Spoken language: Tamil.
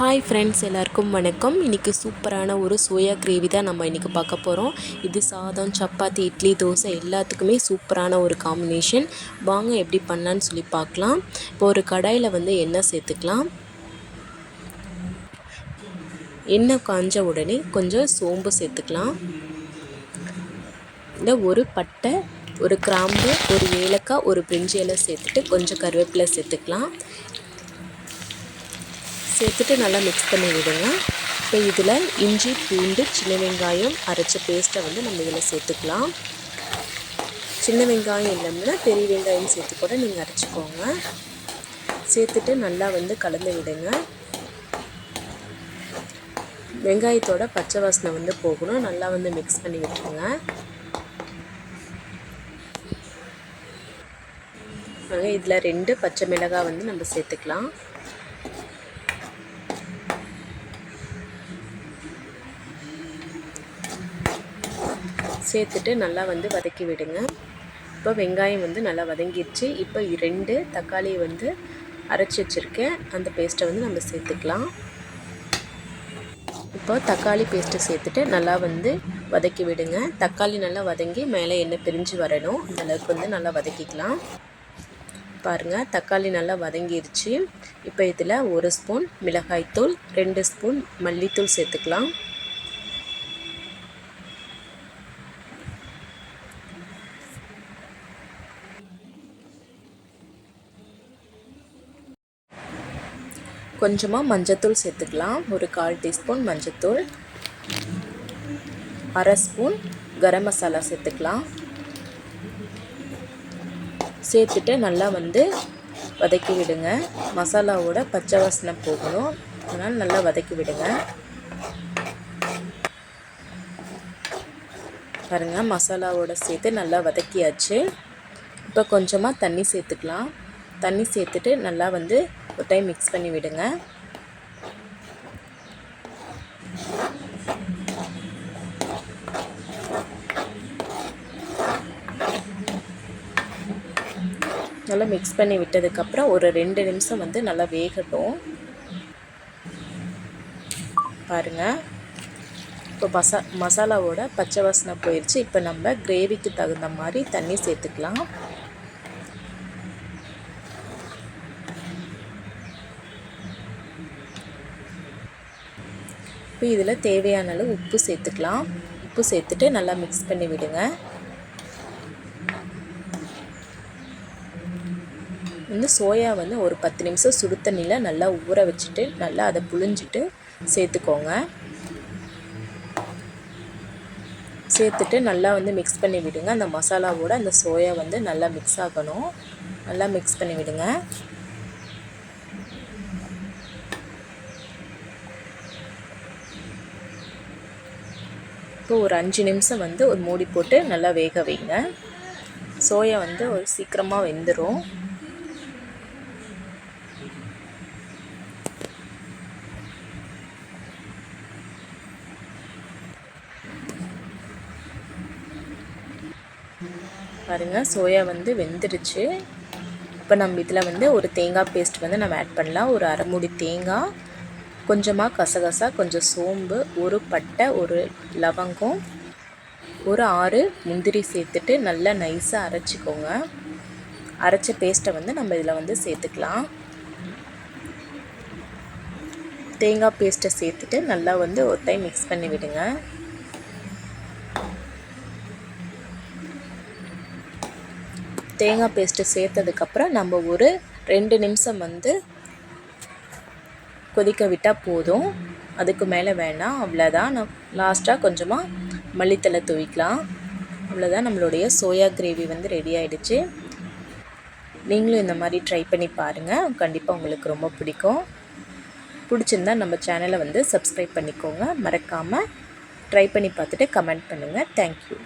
ஹாய் ஃப்ரெண்ட்ஸ் எல்லாருக்கும் வணக்கம். இன்றைக்கி சூப்பரான ஒரு சோயா கிரேவி தான் நம்ம இன்றைக்கி பார்க்க போகிறோம் இது சாதம் சப்பாத்தி இட்லி தோசை எல்லாத்துக்குமே சூப்பரான ஒரு காம்பினேஷன் வாங்க எப்படி பண்ணலான்னு சொல்லி பார்க்கலாம். இப்போ ஒரு கடாயில் வந்து எண்ணெய் சேர்த்துக்கலாம். எண்ணெய் காஞ்ச உடனே கொஞ்சம் சோம்பு சேர்த்துக்கலாம். இந்த ஒரு பட்டை ஒரு கிராம்பு ஒரு ஏலக்காய் ஒரு பிரிஞ்சி இலை சேர்த்துட்டு கொஞ்சம் கருவேப்பிலை சேர்த்துக்கலாம். சேர்த்துட்டு நல்லா மிக்ஸ் பண்ணி விடுங்க. இப்போ இதில் இஞ்சி பூண்டு சின்ன வெங்காயம் அரைச்ச பேஸ்ட்டை வந்து நம்ம இதில் சேர்த்துக்கலாம். சின்ன வெங்காயம் இல்லைன்னா பெரிய வெங்காயம் சேர்த்து கூட நீங்கள் அரைச்சிக்கோங்க. சேர்த்துட்டு நல்லா வந்து கலந்து விடுங்க. வெங்காயத்தோட பச்சை வாசனை வந்து போகணும். நல்லா வந்து மிக்ஸ் பண்ணி விட்டுருங்க. இதில் ரெண்டு பச்சை மிளகாய் வந்து நம்ம சேர்த்துக்கலாம். சேர்த்துட்டு நல்லா வந்து வதக்கி விடுங்க. இப்போ வெங்காயம் வந்து நல்லா வதங்கிடுச்சு. இப்போ ரெண்டு தக்காளியை வந்து அரைச்சி வச்சுருக்கேன். அந்த பேஸ்ட்டை வந்து நம்ம சேர்த்துக்கலாம். இப்போ தக்காளி பேஸ்ட்டை சேர்த்துட்டு நல்லா வந்து வதக்கி விடுங்க. தக்காளி நல்லா வதங்கி மேலே எண்ணெய் பிரிஞ்சு வரணும். அந்தளவுக்கு வந்து நல்லா வதக்கிக்கலாம். பாருங்கள் தக்காளி நல்லா வதங்கிருச்சு இப்போ இதில் ஒரு ஸ்பூன் மிளகாய்த்தூள் ரெண்டு ஸ்பூன் மல்லித்தூள் சேர்த்துக்கலாம். கொஞ்சமாக மஞ்சத்தூள் சேர்த்துக்கலாம். ஒரு கால் டீஸ்பூன் மஞ்சத்தூள். அரை ஸ்பூன் கரம் மசாலா சேர்த்துக்கலாம். சேர்த்துட்டு நல்லா வந்து வதக்கி விடுங்க. மசாலாவோட பச்சை வாசனை போகணும். அதனால் நல்லா வதக்கி விடுங்க. பாருங்கள் மசாலாவோட சேர்த்து நல்லா வதக்கியாச்சு. இப்போ கொஞ்சமாக தண்ணி சேர்த்துக்கலாம். தண்ணி சேர்த்துட்டு நல்லா வந்து ஒரு டைம் மிக்ஸ் பண்ணி விடுங்க. நல்லா மிக்ஸ் பண்ணி விட்டதுக்கப்புறம் ஒரு ரெண்டு நிமிஷம் வந்து நல்லா வேகட்டும். பாருங்கள் இப்போ மசா மசாலாவோட பச்சை வாசனை போயிடுச்சு இப்போ நம்ம கிரேவிக்கு தகுந்த மாதிரி தண்ணி சேர்த்துக்கலாம். இப்போ இதில் தேவையான அளவு உப்பு சேர்த்துக்கலாம். உப்பு சேர்த்துட்டு நல்லா மிக்ஸ் பண்ணி விடுங்க. வந்து சோயா வந்து ஒரு பத்து நிமிஷம் சுடு தண்ணியில் நல்லா ஊற வச்சுட்டு நல்லா அதை புழிஞ்சிட்டு சேர்த்துக்கோங்க. சேர்த்துட்டு நல்லா வந்து மிக்ஸ் பண்ணி விடுங்க. அந்த மசாலாவோட அந்த சோயா வந்து நல்லா மிக்ஸ் ஆகணும். நல்லா மிக்ஸ் பண்ணி விடுங்க. இப்போ ஒரு அஞ்சு நிமிஷம் வந்து ஒரு மூடி போட்டு நல்லா வேக வைங்க. சோயா வந்து ஒரு சீக்கிரமாக வெந்துடும் பாருங்கள் சோயா வந்து வெந்துடுச்சு. இப்போ நம்ம இதில் வந்து ஒரு தேங்காய் பேஸ்ட் வந்து நம்ம ஆட் பண்ணலாம். ஒரு அரை மூடி தேங்காய். கொஞ்சமாக கசகசா கொஞ்சம் சோம்பு ஒரு பட்டை ஒரு லவங்கம் ஒரு ஆறு முந்திரி சேர்த்துட்டு நல்லா நைஸாக அரைச்சிக்கோங்க. அரைச்ச பேஸ்ட்டை வந்து நம்ம இதில் வந்து சேர்த்துக்கலாம். தேங்காய் பேஸ்ட்டை சேர்த்துட்டு நல்லா வந்து ஒரு டைம் மிக்ஸ் பண்ணி விடுங்க. தேங்காய் பேஸ்ட்டு சேர்த்ததுக்கப்புறம் நம்ம ஒரு ரெண்டு நிமிஷம் வந்து கொதிக்க விட்டால் போதும். அதுக்கு மேலே வேணாம். அவ்வளோதான் நான் லாஸ்ட்டாக கொஞ்சமாக மல்லித்தலை துவிக்கலாம். அவ்வளோதான் நம்மளுடைய சோயா கிரேவி வந்து ரெடி ஆகிடுச்சு நீங்களும் இந்த மாதிரி ட்ரை பண்ணி பாருங்கள் கண்டிப்பாக உங்களுக்கு ரொம்ப பிடிக்கும். பிடிச்சிருந்தா நம்ம சேனலை வந்து சப்ஸ்கிரைப் பண்ணிக்கோங்க. மறக்காமல் ட்ரை பண்ணி பார்த்துட்டு கமெண்ட் பண்ணுங்கள் தேங்க்யூ